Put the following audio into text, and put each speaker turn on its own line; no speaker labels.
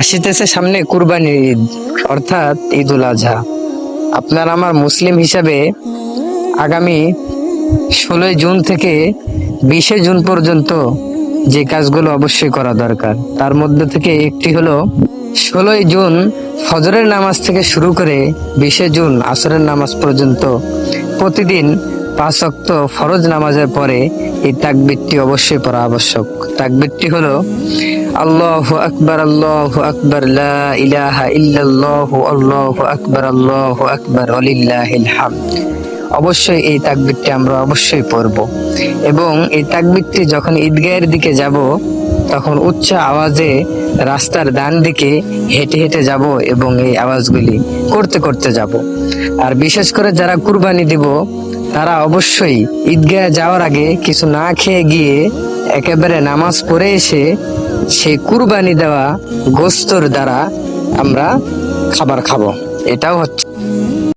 আসিতেছে সামনে কুরবানির ঈদ, অর্থাৎ ঈদ উল আজহা। আপনার আমার মুসলিম হিসাবে আগামী ষোলোই জুন থেকে বিশে জুন পর্যন্ত যে কাজগুলো অবশ্যই করা দরকার। তার মধ্যে থেকে একটি হলো, ষোলোই জুন ফজরের নামাজ থেকে শুরু করে বিশে জুন আসরের নামাজ পর্যন্ত প্রতিদিন পাঁচ অক্ত ফরজ নামাজের পরে এই তাকবিরটি অবশ্যই পড়া আবশ্যক। তাকবিরটি হলো আল্লাহু আকবার, আল্লাহু আকবর ইলাহা আল্লাহু আকবার আল্লাহু আকবার, ওয়ালিল্লাহিল হামদ। অবশ্যই এই তাকবিরটি আমরা অবশ্যই পড়ব। এবং এই তাকবিরটি যখন ঈদগাহের দিকে যাব, তখন উচ্চ আওয়াজে রাস্তার ডান দিকে হেঁটে হেঁটে যাব এবং এই আওয়াজগুলি করতে করতে যাব। আর বিশেষ করে যারা কুরবানি দিব, তারা অবশ্যই ঈদগাহে যাওয়ার আগে কিছু না খেয়ে গিয়ে একেবারে নামাজ পড়ে এসে সেই কুরবানি দেওয়া গোস্তর দ্বারা আমরা খাবার খাব। এটাও হচ্ছে